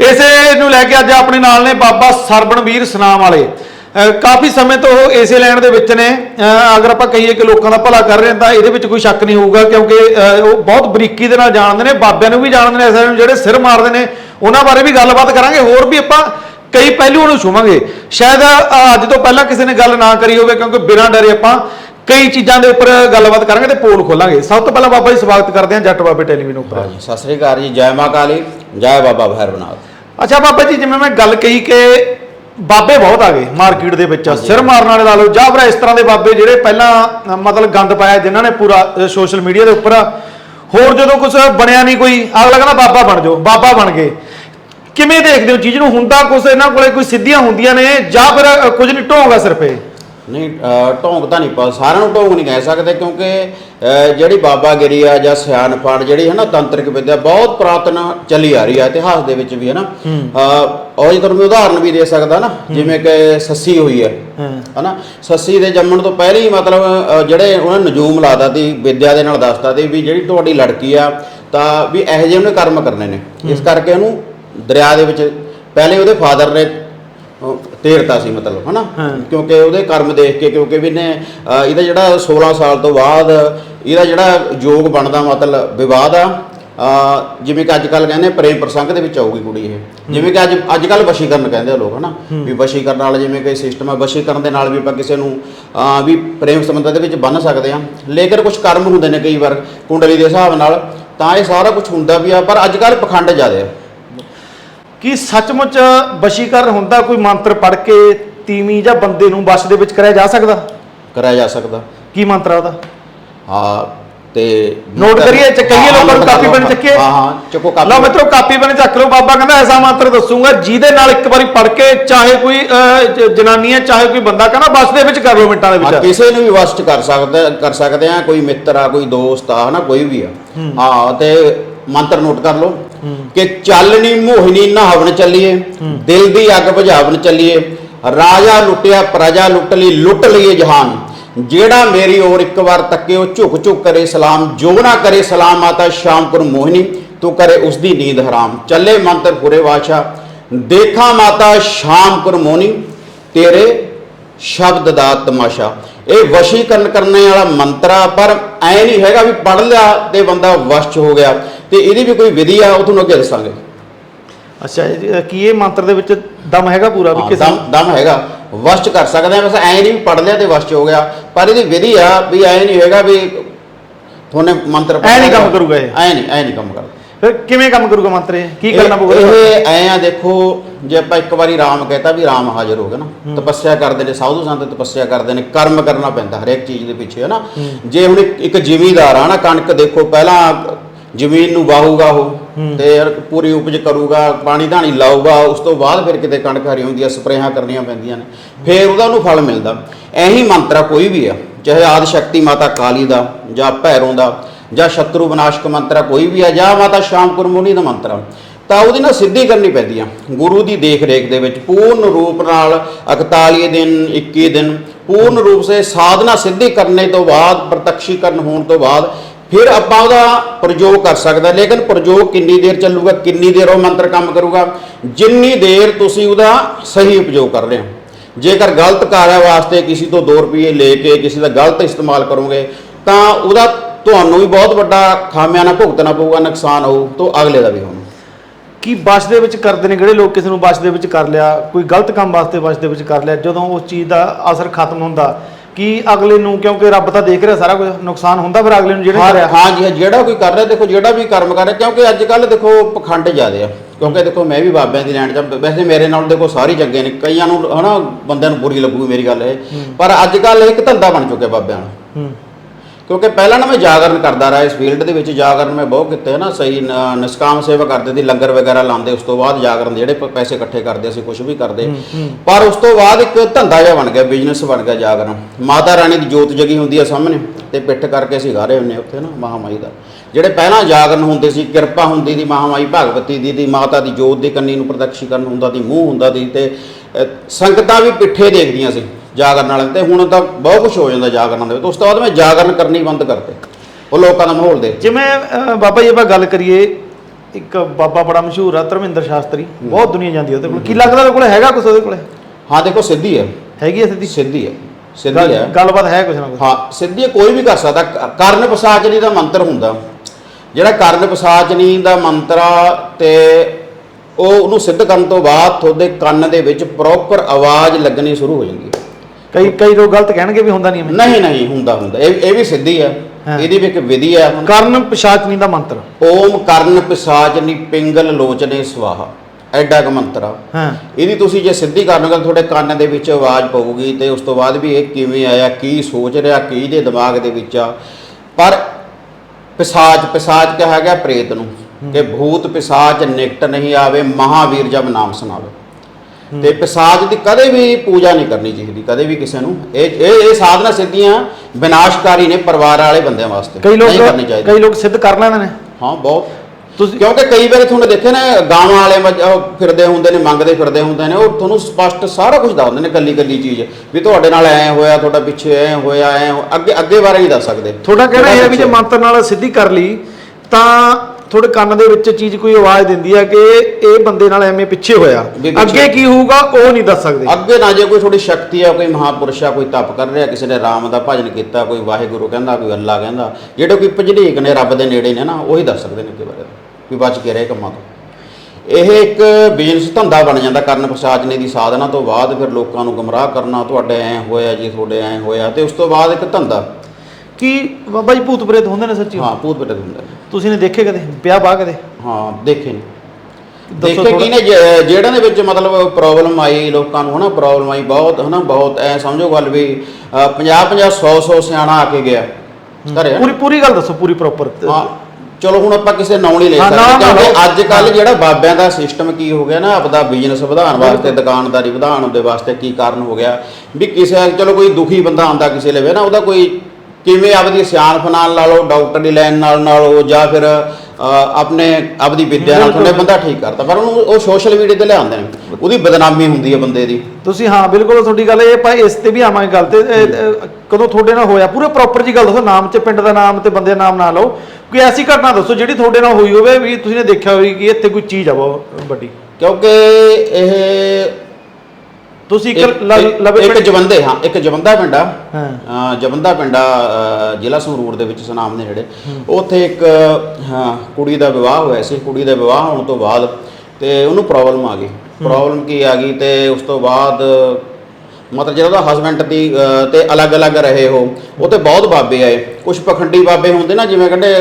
ਇਸੇ ਨੂੰ ਲੈ ਕੇ ਅੱਜ ਆਪਣੇ ਨਾਲ ਨੇ ਬਾਬਾ ਸਰਬਣਵੀਰ ਸਨਾਮ ਵਾਲੇ। ਕਾਫੀ ਸਮੇਂ ਤੋਂ ਉਹ ਇਸੇ ਲਾਈਨ ਦੇ ਵਿੱਚ ਨੇ। ਅਗਰ ਆਪਾਂ ਕਹੀਏ ਕਿ ਲੋਕਾਂ ਦਾ ਭਲਾ ਕਰ ਰਹੇ ਤਾਂ ਇਹਦੇ ਵਿੱਚ ਕੋਈ ਸ਼ੱਕ ਨਹੀਂ ਹੋਊਗਾ ਕਿਉਂਕਿ ਉਹ ਬਹੁਤ ਬਰੀਕੀ ਦੇ ਨਾਲ ਜਾਣਦੇ ਨੇ ਬਾਬਿਆਂ ਨੂੰ ਵੀ ਜਾਣਦੇ ਨੇ ਐਸੇ ਜਿਹੜੇ ਸਿਰ ਮਾਰਦੇ ਨੇ ਉਹਨਾਂ ਬਾਰੇ ਵੀ ਗੱਲਬਾਤ ਕਰਾਂਗੇ। ਹੋਰ ਵੀ ਆਪਾਂ ਕਈ ਪਹਿਲੂਆਂ ਨੂੰ ਛੂਵਾਂਗੇ। ਸ਼ਾਇਦ ਅੱਜ ਤੋਂ ਪਹਿਲਾਂ ਕਿਸੇ ਨੇ ਗੱਲ ਨਾ ਕਰੀ ਹੋਵੇ ਕਿਉਂਕਿ ਬਿਨਾਂ ਡਰੇ ਆਪਾਂ ਕਈ ਚੀਜ਼ਾਂ ਦੇ ਉੱਪਰ ਗੱਲਬਾਤ ਕਰਾਂਗੇ ਤੇ ਪੋਲ ਖੋਲਾਂਗੇ। ਸਭ ਤੋਂ ਪਹਿਲਾਂ ਬਾਬਾ ਜੀ ਸਵਾਗਤ ਕਰਦੇ ਹਾਂ ਜੱਟ ਬਾਬੇ ਟੈਲੀਵਿਜ਼ਨ ਉੱਪਰ। ਸਤਿ ਸ੍ਰੀ ਅਕਾਲ ਜੀ। ਜੈ ਮਾਂ ਕਾਲੀ ਜੈ ਬਾਬਾ ਭੈਰਵਨਾਥ। ਅੱਛਾ ਬਾਬਾ ਜੀ ਜਿਵੇਂ ਮੈਂ ਗੱਲ ਕਹੀ ਕਿ ਬਾਬੇ ਬਹੁਤ ਆ ਗਏ ਮਾਰਕੀਟ ਦੇ ਵਿੱਚ। ਸਿਰ ਮਾਰਨ ਵਾਲੇ ਲਾ ਲਓ। ਜਾਂ ਫਿਰ ਇਸ ਤਰ੍ਹਾਂ ਦੇ ਬਾਬੇ ਜਿਹੜੇ ਪਹਿਲਾਂ ਮਤਲਬ ਗੰਦ ਪਾਇਆ ਜਿਨ੍ਹਾਂ ਨੇ ਪੂਰਾ ਸੋਸ਼ਲ ਮੀਡੀਆ ਦੇ ਉੱਪਰ। ਹੋਰ ਜਦੋਂ ਕੁਝ ਬਣਿਆ ਨਹੀਂ ਕੋਈ ਅਗਲਾ ਕਹਿੰਦਾ ਬਾਬਾ ਬਣ ਜਾਓ ਬਾਬਾ ਬਣ ਗਏ। ਕਿਵੇਂ ਦੇਖਦੇ ਹੋ ਚੀਜ਼ ਨੂੰ? ਹੁੰਦਾ ਕੁਝ ਇਹਨਾਂ ਕੋਲੇ ਕੋਈ ਸਿੱਧੀਆਂ ਹੁੰਦੀਆਂ ਨੇ ਜਾਂ ਫਿਰ ਕੁਝ ਨਹੀਂ ਢੋਂਗਾ ਸਿਰਫ ਇਹ? ਨਹੀਂ ਢੋਂਗ ਤਾਂ ਨਹੀਂ ਪਾ ਸਾਰਿਆਂ ਨੂੰ ਢੋਂਗ ਨਹੀਂ ਕਹਿ ਸਕਦੇ ਕਿਉਂਕਿ ਜਿਹੜੀ ਬਾਬਾਗਿਰੀ ਆ ਜਾਂ ਸਿਆਣਪਾਣ ਜਿਹੜੀ ਹੈ ਨਾ ਤੰਤਰਿਕ ਵਿਦਿਆ ਬਹੁਤ ਪੁਰਾਤਨ ਚੱਲੀ ਆ ਰਹੀ ਆ ਇਤਿਹਾਸ ਦੇ ਵਿੱਚ ਵੀ ਹੈ। ਨਾ ਉਹ ਜੀ ਤੁਹਾਨੂੰ ਮੈਂ ਉਦਾਹਰਨ ਵੀ ਦੇ ਸਕਦਾ ਨਾ ਜਿਵੇਂ ਕਿ ਸੱਸੀ ਹੋਈ ਹੈ। ਹਨਾ। ਸੱਸੀ ਦੇ ਜੰਮਣ ਤੋਂ ਪਹਿਲਾਂ ਹੀ ਮਤਲਬ ਜਿਹੜੇ ਉਹਨਾਂ ਨੇ ਨਜੂਮ ਲਾਦਾ ਤੀ ਵਿਦਿਆ ਦੇ ਨਾਲ ਦੱਸਦਾ ਤੇ ਵੀ ਜਿਹੜੀ ਤੁਹਾਡੀ ਲੜਕੀ ਆ ਤਾਂ ਵੀ ਇਹੋ ਜਿਹੇ ਉਹਨੇ ਕਰਮ ਕਰਨੇ ਨੇ। ਇਸ ਕਰਕੇ ਉਹਨੂੰ ਦਰਿਆ ਦੇ ਵਿੱਚ ਪਹਿਲੇ ਉਹਦੇ ਫਾਦਰ ਨੇ ਤੇਰਤਾ ਸੀ ਮਤਲਬ ਹਨਾ? ਕਿਉਂਕਿ ਉਹਦੇ ਕਰਮ ਦੇਖ ਕੇ ਕਿਉਂਕਿ ਵੀ ਨੇ ਇਹਦਾ ਜਿਹੜਾ 16 ਸਾਲ ਤੋਂ ਬਾਅਦ ਇਹਦਾ ਜਿਹੜਾ ਯੋਗ ਬਣਦਾ ਮਤਲਬ ਵਿਵਾਦ ਆ ਜਿਵੇਂ ਕਿ ਅੱਜ ਕੱਲ ਕਹਿੰਦੇ ਪ੍ਰੇਮ ਪ੍ਰਸੰਗ ਦੇ ਵਿੱਚ ਆਊਗੀ ਕੁੜੀ ਇਹ। ਜਿਵੇਂ ਕਿ ਅੱਜ ਅੱਜ ਕੱਲ ਵਸ਼ੀਕਰਨ ਕਹਿੰਦੇ ਆ ਲੋਕ ਹਨਾ? ਵੀ ਵਸ਼ੀਕਰਨ ਨਾਲ ਜਿਵੇਂ ਕਿ ਸਿਸਟਮ ਹੈ ਵਸ਼ੀਕਰਨ ਦੇ ਨਾਲ ਵੀ ਆਪਾਂ ਕਿਸੇ ਨੂੰ ਵੀ ਪ੍ਰੇਮ ਸੰਬੰਧਾਂ ਦੇ ਵਿੱਚ ਬੰਨ ਸਕਦੇ ਆ। ਲੇਕਿਨ ਕੁਝ ਕਰਮ ਹੁੰਦੇ ਨੇ ਕਈ ਵਾਰ ਕੁੰਡਲੀ ਦੇ ਹਿਸਾਬ ਨਾਲ ਤਾਂ ਇਹ ਸਾਰਾ ਕੁਝ ਹੁੰਦਾ ਵੀ ਆ ਪਰ ਅੱਜ ਕੱਲ ਪਖੰਡ ਜ਼ਿਆਦੇ ਆ। ਕੀ ਸੱਚਮੁੱਚ ਵਸ਼ੀਕਰਨ ਹੁੰਦਾ ਕੋਈ ਮੰਤਰ ਪੜ੍ਹ ਕੇ ਤੀਵੀਂ ਜਾਂ ਬੰਦੇ ਨੂੰ ਵਸ਼ ਦੇ ਵਿੱਚ ਕਰਿਆ ਜਾ ਸਕਦਾ? ਕਰਿਆ ਜਾ ਸਕਦਾ। ਕੀ ਮੰਤਰ ਆ ਉਹਦਾ? ਹਾਂ ਤੇ ਨੋਟ ਕਰੀਏ ਚੱਕਈਏ ਲੋਕਾਂ ਨੂੰ ਕਾਪੀ ਬਣ ਚੱਕੀਏ। ਹਾਂ ਹਾਂ ਚੱਕੋ ਕਾਪੀ ਲਓ ਮਿੱਤਰੋ ਕਾਪੀ ਬਣ ਚੱਕ ਲਓ ਬਾਬਾ ਕਹਿੰਦਾ ਐਸਾ ਮੰਤਰ ਦੱਸੂਗਾ ਜਿਹਦੇ ਨਾਲ ਇੱਕ ਵਾਰੀ ਪੜ੍ਹ ਕੇ ਚਾਹੇ ਕੋਈ ਜਨਾਨੀ ਹੈ ਚਾਹੇ ਕੋਈ ਬੰਦਾ ਕਹਿੰਦਾ ਬਸ ਦੇ ਵਿੱਚ ਕਰ ਲਓ ਮਿੰਟਾਂ ਦੇ ਵਿੱਚ। ਕਿਸੇ ਨੂੰ ਵੀ ਵਸ ਚ ਕਰ ਸਕਦਾ ਕਰ ਸਕਦੇ ਆ ਕੋਈ ਮਿੱਤਰ ਆ ਕੋਈ ਦੋਸਤ ਆ ਹਨਾ ਕੋਈ ਵੀ ਆ। ਹਾਂ ਤੇ ਮੰਤਰ ਨੋਟ ਕਰ ਲਓ। ਕਿ ਚੱਲਣੀ ਮੋਹਿਨੀ ਨਹਾਵਣ ਚੱਲੀਏ ਦਿਲ ਦੀ ਅੱਗ ਬੁਝਾਵਣ ਚੱਲੀਏ ਰਾਜਾ ਲੁੱਟਿਆ ਪ੍ਰਜਾ ਲੁੱਟ ਲਈ ਲੁੱਟ ਲਈਏ ਜਹਾਨ। ਜਿਹੜਾ ਮੇਰੀ ਔਰ ਇੱਕ ਵਾਰ ਤੱਕੇ ਉਹ ਝੁਕ ਝੁਕ ਕਰੇ ਸਲਾਮ ਜੋ ਨਾ ਕਰੇ ਸਲਾਮ ਮਾਤਾ ਸ਼ਾਮਪੁਰ ਮੋਹਿਨੀ ਤੂੰ ਕਰੇ ਉਸ ਦੀ ਨੀਂਦ ਹਰਾਮ। ਚੱਲੇ ਮੰਤਰ ਪੁਰੇ ਵਾਸ਼ਾ ਦੇਖਾਂ ਮਾਤਾ ਸ਼ਾਮਪੁਰ ਮੋਹਨੀ ਤੇਰੇ ਸ਼ਬਦ ਦਾ ਤਮਾਸ਼ਾ। ਇਹ ਵਸ਼ੀਕਰਨ ਕਰਨੇ ਵਾਲਾ ਮੰਤਰ ਆ ਪਰ ਐ ਨਹੀਂ ਹੈਗਾ ਵੀ ਪੜ ਲਿਆ ਤੇ ਬੰਦਾ ਵਸ਼ ਹੋ ਗਿਆ। ਤੇ ਇਹਦੀ ਵੀ ਕੋਈ ਵਿਧੀ ਆ ਉਹ ਤੁਹਾਨੂੰ ਅੱਗੇ ਦੱਸਾਂਗੇ। ਅੱਛਾ ਇਹ- ਕੀ ਇਹ ਮੰਤਰ ਦੇ ਵਿੱਚ ਦਮ ਹੈਗਾ ਪੂਰਾ ਵੀ ਕਿਸੇ ਦਮ ਦਮ ਹੈਗਾ। ਵਸ਼ ਚ ਕਰ ਸਕਦੇ ਆ ਬਸ ਐ ਨਹੀਂ ਵੀ ਪੜ ਲਿਆ ਤੇ ਵਸ਼ ਚ ਹੋ ਗਿਆ। ਪਰ ਇਹਦੀ ਵਿਧੀ ਆ ਵੀ ਐ ਨਹੀਂ ਹੈਗਾ ਵੀ ਤੁਹਾਨੇ ਮੰਤਰ ਐਂ ਨਹੀਂ ਕੰਮ ਕਰੂਗਾ ਇਹ। ਐ ਨਹੀਂ ਐ ਨਹੀਂ ਕੰਮ ਕਰਦਾ ਫਿਰ ਕਿਵੇਂ ਕੰਮ ਕਰੂਗਾ ਮੰਤਰ ਇਹ? ਕੀ ਕਰਨਾ ਪਊਗਾ ਇਹ ਐ ਆ ਦੇਖੋ ਜੇ ਆਪਾਂ ਇੱਕ ਵਾਰੀ ਰਾਮ ਕਹਤਾ ਵੀ ਰਾਮ ਹਾਜ਼ਰ ਹੋ ਗਿਆ ਨਾ ਤਪੱਸਿਆ ਕਰਦੇ ਨੇ ਸਾਧੂ ਸੰਤ ਤਪੱਸਿਆ ਕਰਦੇ ਨੇ ਕਰਮ ਕਰਨਾ ਪੈਂਦਾ ਹਰੇਕ ਚੀਜ਼ ਦੇ ਪਿੱਛੇ ਹੈ। ਨਾ ਜੇ ਹੁਣ ਇੱਕ ਜ਼ਿਮੀਦਾਰ ਆ ਨਾ ਕਣਕ ਦੇਖੋ ਪਹਿਲਾਂ ਜ਼ਮੀਨ ਨੂੰ ਵਾਹੂਗਾ ਉਹ ਤੇ ਪੂਰੀ ਉਪਜ ਕਰੂਗਾ ਪਾਣੀ ਧਾਣੀ ਲਾਊਗਾ ਉਸ ਤੋਂ ਬਾਅਦ ਫਿਰ ਕਿਤੇ ਕਣਕ ਹਰੀ ਹੁੰਦੀ ਆ ਸਪਰੇਹਾਂ ਕਰਨੀਆਂ ਪੈਂਦੀਆਂ ਨੇ। ਫਿਰ ਉਹਦਾ ਨੂੰ ਫਲ ਮਿਲਦਾ। ਐਹੀ ਮੰਤਰ ਕੋਈ ਵੀ ਆ ਚਾਹੇ ਆਦਿ ਸ਼ਕਤੀ ਮਾਤਾ ਕਾਲੀ ਦਾ ਜਾਂ ਭੈਰੋਂ ਦਾ ਜਾਂ ਸ਼ਤਰੂ ਵਿਨਾਸ਼ਕ ਮੰਤਰ ਕੋਈ ਵੀ ਆ ਜਾਂ ਮਾਤਾ ਸ਼ਾਮਪੁਰ ਮੁਨੀ ਦਾ ਮੰਤਰ ਤਾਂ ਉਹਦੀ ਨਾ ਸਿੱਧੀ ਕਰਨੀ ਪੈਂਦੀ ਆ। ਗੁਰੂ ਦੀ ਦੇਖ ਰੇਖ ਦੇ ਵਿੱਚ ਪੂਰਨ ਰੂਪ ਨਾਲ 41 ਦਿਨ 21 ਦਿਨ ਪੂਰਨ ਰੂਪ ਸੇ ਸਾਧਨਾ ਸਿੱਧੀ ਕਰਨੇ ਤੋਂ ਬਾਅਦ ਪ੍ਰਤੱਖੀਕਰਨ ਹੋਣ ਤੋਂ ਬਾਅਦ ਫਿਰ ਆਪਾਂ ਉਹਦਾ ਪ੍ਰਯੋਗ ਕਰ ਸਕਦਾ। ਲੇਕਿਨ ਪ੍ਰਯੋਗ ਕਿੰਨੀ ਦੇਰ ਚੱਲੂਗਾ, ਕਿੰਨੀ ਦੇਰ ਉਹ ਮੰਤਰ ਕੰਮ ਕਰੂਗਾ, ਜਿੰਨੀ ਦੇਰ ਤੁਸੀਂ ਉਹਦਾ ਸਹੀ ਉਪਯੋਗ ਕਰ ਰਹੇ ਹੋ। ਜੇਕਰ ਗਲਤ ਕਾਰਿਆ ਵਾਸਤੇ ਕਿਸੇ ਤੋਂ 2 ਰੁਪਏ ਲੈ ਕੇ ਕਿਸੇ ਦਾ ਗਲਤ ਇਸਤੇਮਾਲ ਕਰੋਗੇ, ਤਾਂ ਉਹਦਾ ਤੁਹਾਨੂੰ ਵੀ ਬਹੁਤ ਵੱਡਾ ਖਾਮਿਆਨਾ ਭੁਗਤਣਾ ਪਊਗਾ, ਨੁਕਸਾਨ ਹੋਊ, ਤੋਂ ਅਗਲੇ ਦਾ ਵੀ ਹੋਣਾ ਕੀ ਬੱਸ ਦੇ ਵਿੱਚ ਕਰਦੇ ਨੇ? ਜਿਹੜੇ ਲੋਕ ਕਿਸੇ ਨੂੰ ਬੱਸ ਦੇ ਵਿੱਚ ਕਰ ਲਿਆ? ਕੋਈ ਗਲਤ ਕੰਮ ਵਾਸਤੇ ਵਸ਼ ਦੇ ਵਿੱਚ ਕਰ ਲਿਆ? ਜਦੋਂ ਉਸ ਚੀਜ਼ ਦਾ ਅਸਰ ਖਤਮ ਹੁੰਦਾ ਕੀ ਅਗਲੇ ਨੂੰ ਕਿਉਂਕਿ ਰੱਬ ਤਾਂ ਦੇਖ ਰਿਹਾ ਸਾਰਾ ਕੁਝ ਨੁਕਸਾਨ ਹੁੰਦਾ ਫਿਰ ਅਗਲੇ ਨੂੰ ਜਿਹੜੇ ਹਾਂ ਹਾਂ ਜੀ ਹਾਂ, ਜਿਹੜਾ ਕੋਈ ਕਰ ਰਿਹਾ ਦੇਖੋ ਜਿਹੜਾ ਵੀ ਕਰਮ ਕਰ ਰਿਹਾ ਕਿਉਂਕਿ ਅੱਜ ਕੱਲ ਦੇਖੋ ਪਖੰਡ ਜ਼ਿਆਦੇ ਆ। ਕਿਉਂਕਿ ਦੇਖੋ ਮੈਂ ਵੀ ਬਾਬਿਆਂ ਦੀ ਲੈਣ ਚ ਵੈਸੇ ਮੇਰੇ ਨਾਲ ਦੇਖੋ ਸਾਰੀ ਚੰਗੇ ਨੇ ਕਈਆਂ ਨੂੰ ਹਨਾ ਬੰਦਿਆਂ ਨੂੰ ਬੁਰੀ ਲੱਗੂਗੀ ਮੇਰੀ ਗੱਲ ਇਹ। ਪਰ ਅੱਜ ਕੱਲ ਇੱਕ ਧੰਦਾ ਬਣ ਚੁੱਕਿਆ ਬਾਬਿਆਂ ਦਾ ਹੂੰ। ਕਿਉਂਕਿ ਪਹਿਲਾਂ ਨਾ ਮੈਂ ਜਾਗਰਣ ਕਰਦਾ ਰਿਹਾ ਇਸ ਫੀਲਡ ਦੇ ਵਿੱਚ ਜਾਗਰਣ ਮੈਂ ਬਹੁਤ ਕੀਤੇ ਨਾ ਸਹੀ ਨਿਸ਼ਕਾਮ ਸੇਵਾ ਕਰਦੇ ਸੀ ਲੰਗਰ ਵਗੈਰਾ ਲਾਉਂਦੇ ਉਸ ਤੋਂ ਬਾਅਦ ਜਾਗਰਣ ਦੇ ਜਿਹੜੇ ਪੈਸੇ ਇਕੱਠੇ ਕਰਦੇ ਸੀ ਕੁਝ ਵੀ ਕਰਦੇ। ਪਰ ਉਸ ਤੋਂ ਬਾਅਦ ਇੱਕ ਧੰਦਾ ਜਿਹਾ ਬਣ ਗਿਆ ਬਿਜ਼ਨਸ ਬਣ ਗਿਆ ਜਾਗਰਣ ਮਾਤਾ ਰਾਣੀ ਦੀ ਜੋਤ ਜਗੀ ਹੁੰਦੀ ਆ ਸਾਹਮਣੇ ਤੇ ਪਿੱਠ ਕਰਕੇ ਅਸੀਂ ਗਾ ਰਹੇ ਹੁੰਨੇ ਉੱਥੇ ਨਾ ਮਹਾਮਾਈ ਦਾ। ਜਿਹੜੇ ਪਹਿਲਾਂ ਜਾਗਰਣ ਹੁੰਦੇ ਸੀ ਕਿਰਪਾ ਹੁੰਦੀ ਦੀ ਮਹਾਮਾਈ ਭਗਵਤੀ ਦੀ ਦੀ ਮਾਤਾ ਦੀ ਜੋਤ ਦੀ ਕੰਨੀ ਨੂੰ ਪ੍ਰਦਕਸ਼ੀਕਰਨ ਹੁੰਦਾ ਸੀ ਮੂੰਹ ਹੁੰਦਾ ਸੀ ਤੇ ਸੰਗਤਾਂ ਵੀ ਪਿੱਠੇ ਦੇਖਦੀਆਂ ਸੀ। ਜਾਗਰਨ ਵਾਲੇ ਤੇ ਹੁਣ ਤਾਂ ਬਹੁਤ ਕੁਝ ਹੋ ਜਾਂਦਾ ਜਾਗਰਨਾਂ ਦੇ ਵਿੱਚ। ਉਸ ਤੋਂ ਬਾਅਦ ਮੈਂ ਜਾਗਰਨ ਕਰਨੀ ਬੰਦ ਕਰਤੇ। ਉਹ ਲੋਕਾਂ ਦਾ ਮਾਹੌਲ ਦੇ ਜਿਵੇਂ ਬਾਬਾ ਜੀ ਆਪਾਂ ਗੱਲ ਕਰੀਏ ਇੱਕ ਬਾਬਾ ਬੜਾ ਮਸ਼ਹੂਰ ਆ ਧਰਮਿੰਦਰ ਸ਼ਾਸਤਰੀ। ਬਹੁਤ ਦੁਨੀਆ ਜਾਂਦੀ ਆ ਉਹਦੇ ਕੋਲ। ਕੀ ਲੱਗਦਾ ਉਹਦੇ ਕੋਲ ਹੈਗਾ ਕੁਝ ਉਹਦੇ ਕੋਲੇ? ਹਾਂ ਦੇਖੋ ਸਿੱਧੀ ਹੈ। ਹੈਗੀ ਐ ਸਿੱਧੀ? ਸਿੱਧੀ ਹੈ। ਸਿੱਧੀ ਗੱਲ- ਹੈ। ਗੱਲਬਾਤ ਹੈ ਕੁਝ ਨਾ ਕੁਝ ਹਾਂ ਸਿੱਧੀ ਕੋਈ ਵੀ ਕਰ ਸਕਦਾ। ਕ- ਕਰਨ ਪਸਾਚਨੀ ਦਾ ਮੰਤਰ ਹੁੰਦਾ। ਜਿਹੜਾ ਕਰਨ ਪਸਾਚਨੀ ਦਾ ਮੰਤਰ ਆ ਤੇ ਉਹ ਉਹਨੂੰ ਸਿੱਧ ਕਰਨ ਤੋਂ ਬਾਅਦ ਤੁਹਾਡੇ ਕੰਨ ਦੇ ਵਿੱਚ ਪ੍ਰੋਪਰ ਆਵਾਜ਼ ਲੱਗਣੀ ਸ਼ੁਰੂ ਹੋ ਜਾਂਦੀ ਹੈ। ਕਈ ਕਈ ਲੋਕ ਗਲਤ ਕਹਿਣਗੇ ਵੀ ਹੁੰਦਾ ਨਹੀਂ ਐਵੇਂ ਨਹੀਂ ਨਹੀਂ ਹੁੰਦਾ ਹੁੰਦਾ। ਇਹ ਇਹ ਵੀ ਸਿੱਧੀ ਹਾਂ। ਇਹਦੀ ਵੀ ਇੱਕ ਵਿਧੀ ਹੈ ਕਰਨ ਪਿਸ਼ਾਚਨੀ ਦਾ ਮੰਤਰ। ਓਮ ਕਰਨ ਪਿਸਾਚਨੀ ਪਿੰਗਲ ਲੋਚਨੇ ਸਵਾਹਾ। ਐਡਾ ਕੁ ਮੰਤਰ ਆ। ਹਾਂ। ਇਹਦੀ ਤੁਸੀਂ ਜੇ ਸਿੱਧੀ ਕਰਨਗੇ ਤੁਹਾਡੇ ਕੰਨ ਦੇ ਵਿੱਚ ਆਵਾਜ਼ ਪਊਗੀ ਤੇ ਉਸ ਤੋਂ ਬਾਅਦ ਵੀ ਇਹ ਕਿਵੇਂ ਆਇਆ ਕੀ ਸੋਚ ਰਿਹਾ ਕੀ ਦੇ ਦਿਮਾਗ ਦੇ ਵਿੱਚ ਆ। ਪਰ ਪਿਸਾਚ ਪਿਸਾਚ ਕਿਹਾ ਗਿਆ ਪ੍ਰੇਤ ਨੂੰ ਕਿ ਭੂਤ ਪਿਸਾਚ ਨਿਕਟ ਨਹੀਂ ਆਵੇ ਮਹਾਵੀਰ ਜਬ ਨਾਮ ਸੁਣਾਵੇ। ਤੇ ਪਿਸਾਚ ਦੀ ਕਦੇ ਵੀ ਪੂਜਾ ਨਹੀਂ ਕਰਨੀ ਚਾਹੀਦੀ ਕਦੇ ਵੀ ਕਿਸੇ ਨੂੰ। ਇਹ ਇਹ ਇਹ ਸਾਧਨਾ ਸਿੱਧੀਆਂ ਵਿਨਾਸ਼ਕਾਰੀ ਨੇ ਪਰਿਵਾਰ ਵਾਲੇ ਬੰਦਿਆਂ ਵਾਸਤੇ। ਕਈ ਲੋਕ ਨਹੀਂ ਕਰਨੀ ਚਾਹੀਦੀ। ਕਈ ਲੋਕ ਸਿੱਧ ਕਰ ਲੈਂਦੇ ਨੇ। ਹਾਂ ਬਹੁਤ। ਤੁਸੀਂ ਕਿਉਂਕਿ ਕਈ ਵਾਰੀ ਤੁਹਾਨੂੰ ਦੇਖਿਆ ਨਾ ਗਾਵਾਂ ਵਾਲੇ ਮੱਝ- ਉਹ ਫਿਰਦੇ ਹੁੰਦੇ ਨੇ ਮੰਗਦੇ ਫਿਰਦੇ ਹੁੰਦੇ ਨੇ ਉਹ ਤੁਹਾਨੂੰ ਸਪਸ਼ਟ ਸਾਰਾ ਕੁਝ ਦੱਸ ਦਿੰਦੇ ਨੇ ਕੱਲੀ ਕੱਲੀ ਚੀਜ਼। ਵੀ ਤੁਹਾਡੇ ਨਾਲ ਐ ਹੋਇਆ ਤੁਹਾਡਾ ਪਿੱਛੇ ਐ ਹੋਇਆ ਐ ਅੱਗੇ ਅੱਗੇ ਬਾਰੇ ਨਹੀਂ ਦੱਸ ਸਕਦੇ। ਤੁਹਾਡਾ ਕਹਿਣਾ ਇਹ ਹੈ ਵੀ ਜੇ ਮੰਤਰ ਨਾਲ ਸਿੱਧੀ ਕਰ ਲਈ ਤਾਂ ਤੁਹਾਡੇ ਕੰਨ ਦੇ ਵਿੱਚ ਚੀਜ਼ ਕੋਈ ਆਵਾਜ਼ ਦਿੰਦੀ ਹੈ ਕਿ ਇਹ ਬੰਦੇ ਨਾਲ ਐਵੇਂ ਪਿੱਛੇ ਹੋਇਆ। ਅੱਗੇ ਕੀ ਹੋਊਗਾ ਉਹ ਨਹੀਂ ਦੱਸ ਸਕਦੇ। ਅੱਗੇ ਨਾ ਜੇ ਕੋਈ ਤੁਹਾਡੀ ਸ਼ਕਤੀ ਆ ਕੋਈ ਮਹਾਪੁਰਸ਼ ਆ ਕੋਈ ਤਪ ਕਰ ਰਿਹਾ ਕਿਸੇ ਨੇ ਰਾਮ ਦਾ ਭਜਨ ਕੀਤਾ ਕੋਈ ਵਾਹਿਗੁਰੂ ਕਹਿੰਦਾ ਕੋਈ ਅੱਲਾ ਕਹਿੰਦਾ ਜਿਹੜੇ ਕੋਈ ਭਜਨੀਕ ਨੇ ਰੱਬ ਦੇ ਨੇੜੇ ਨੇ ਨਾ ਉਹੀ ਦੱਸ ਸਕਦੇ ਨੇ ਅੱਗੇ ਬਾਰੇ। ਵੀ ਬਚ ਕੇ ਰਹੇ ਕੰਮਾਂ ਤੋਂ। ਇਹ ਇੱਕ ਬਿਜ਼ਨਸ ਧੰਦਾ ਬਣ ਜਾਂਦਾ ਕਰਨ ਪਛਾਜਨੇ ਦੀ ਸਾਧਨਾ ਤੋਂ ਬਾਅਦ ਫਿਰ ਲੋਕਾਂ ਨੂੰ ਗਮਰਾਹ ਕਰਨਾ ਤੁਹਾਡੇ ਐ ਹੋਇਆ ਜੀ ਤੁਹਾਡੇ ਐ ਹੋਇਆ ਤੇ ਉਸ ਤੋਂ ਬਾਅਦ ਇੱਕ ਧੰਦਾ। ਕੀ ਬਾਬਾ ਜੀ ਭੂਤ ਪ੍ਰੇਤ ਹੁੰਦੇ ਨੇ ਸੱਚੀ? ਹਾਂ ਭੂਤ ਬਟੇ ਹੁੰਦਾ ਤੁਸੀਂ ਨੇ ਦੇਖੇ ਕਦੇ? ਵਿਆਹ ਬਾਹ ਕਦੇ? ਹਾਂ ਦੇਖੇ ਨੇ। ਦੱਸੋ ਦੇਖੇ। ਕੀ ਨੇ? ਜ- ਜਿਹੜਾਂ ਦੇ ਵਿੱਚ ਮਤਲਬ ਪ੍ਰੋਬਲਮ ਆਈ ਲੋਕਾਂ ਨੂੰ ਹਨਾ ਪ੍ਰੋਬਲਮ ਆਈ ਬਹੁਤ ਹਨਾ ਬਹੁਤ ਐ ਸਮਝੋ ਗੱਲ ਵੀ 50 50 100 100 ਸਿਆਣਾ ਆ ਕੇ ਗਿਆ। ਘਰੇ ਪੂਰੀ ਪੂਰੀ ਗੱਲ ਦੱਸੋ ਪੂਰੀ ਪ੍ਰੋਪਰ ਹਾਂ ਚਲੋ ਹੁਣ ਆਪਾਂ ਕਿਸੇ ਨਾਂ ਨਹੀਂ ਲੈ ਹਾਂ, ਨਾ, ਕਿਉਂਕਿ। ਅੱਜ ਕੱਲ ਜਿਹੜਾ ਬਾਬਿਆਂ ਦਾ ਸਿਸਟਮ ਕੀ ਹੋ ਗਿਆ ਨਾ ਆਪਦਾ ਬਿਜ਼ਨਸ ਵਧਾਉਣ ਵਾਸਤੇ ਦੁਕਾਨਦਾਰੀ ਵਧਾਉਣ ਦੇ ਵਾਸਤੇ ਕੀ ਕਾਰਨ ਹੋ ਗਿਆ ਵੀ ਕਿਸੇ ਚਲੋ ਕੋਈ ਦੁਖੀ ਬੰਦਾ ਆਂਦਾ ਕਿਸੇ ਲਵੇ ਨਾ ਉਹਦਾ ਕੋਈ ਕਿਵੇਂ ਆਪਦੀ ਸਿਆਣਪ ਨਾਲ ਲਾ ਲਓ ਡਾਕਟਰ ਦੀ ਲਾਈਨ ਨਾਲ ਨਾਲ ਉਹ ਜਾਂ ਫਿਰ ਅ, ਆਪਣੇ ਆਪਦੀ ਵਿਦਿਆ ਨਾਲ ਤੁਹਾਡੇ ਬੰਦਾ ਠੀਕ ਕਰਦਾ। ਪਰ ਉਹਨੂੰ ਉਹ ਸੋਸ਼ਲ ਮੀਡੀਆ ਤੇ ਲਿਆਉਂਦੇ ਨੇ। ਉਹਦੀ ਬਦਨਾਮੀ ਹੁੰਦੀ ਹੈ ਬੰਦੇ ਦੀ। ਤੁਸੀਂ ਹਾਂ ਬਿਲਕੁਲ ਤੁਹਾਡੀ ਗੱਲ ਇਹ ਆਪਾਂ ਇਸ ਤੇ ਵੀ ਆਵਾਂਗੇ ਗੱਲ ਤੇ। ਇਹ, ਇਹ, ਕਦੋਂ ਤੁਹਾਡੇ ਨਾਲ ਹੋਇਆ? ਪੂਰੇ ਪ੍ਰੋਪਰ ਜੀ ਗੱਲ ਦੱਸੋ ਨਾਮ ਚ ਪਿੰਡ ਦਾ ਨਾਮ ਤੇ ਬੰਦੇ ਦਾ ਨਾਮ ਨਾ ਲਓ। ਕੋਈ ਐਸੀ ਘਟਨਾ ਦੱਸੋ ਜਿਹੜੀ ਤੁਹਾਡੇ ਨਾਲ ਹੋਈ ਹੋਵੇ ਵੀ ਤੁਸੀਂ ਨੇ ਦੇਖਿਆ ਹੋਵੇ ਕਿ ਇੱਥੇ ਕੋਈ ਚੀਜ਼ ਆ ਬਹੁਤ ਵੱਡੀ। ਕਿਉਂਕਿ ਇਹ ਤੁਸੀਂ ਇੱਕ ਲ- ਲਵੇ ਇੱਕ ਪਿੰਡ- ਜਵੰਦੇ ਹਾਂ ਇੱਕ ਜਵੰਦਾ ਪਿੰਡ ਹਾਂ। ਜਵੰਦਾ ਪਿੰਡ ਅ, ਜ਼ਿਲ੍ਹਾ ਸੰਗਰੂਰ ਦੇ ਵਿੱਚ ਸੁਨਾਮ ਦੇ ਨੇੜੇ ਉੱਥੇ ਇੱਕ ਹਾਂ, ਕੁੜੀ ਦਾ ਵਿਆਹ ਹੋਇਆ ਸੀ। ਕੁੜੀ ਦਾ ਵਿਆਹ ਹੋਣ ਤੋਂ ਬਾਅਦ ਤੇ ਉਹਨੂੰ ਪ੍ਰੋਬਲਮ ਆ ਗਈ। ਪ੍ਰੋਬਲਮ ਕੀ ਆ ਗਈ ਤੇ ਉਸ ਤੋਂ ਬਾਅਦ ਮਤਲਬ ਜਿਹੜਾ ਉਹਦਾ ਹਸਬੈਂਡ ਦੀ ਅ, ਤੇ ਅਲੱਗ-ਅਲੱਗ ਰਹੇ ਉਹ। ਤੇ ਬਹੁਤ ਬਾਬੇ ਆਏ। ਕੁਝ ਪਖੰਡੀ ਬਾਬੇ ਹੁੰਦੇ ਨਾ ਜਿਵੇਂ ਕਹਿੰਦੇ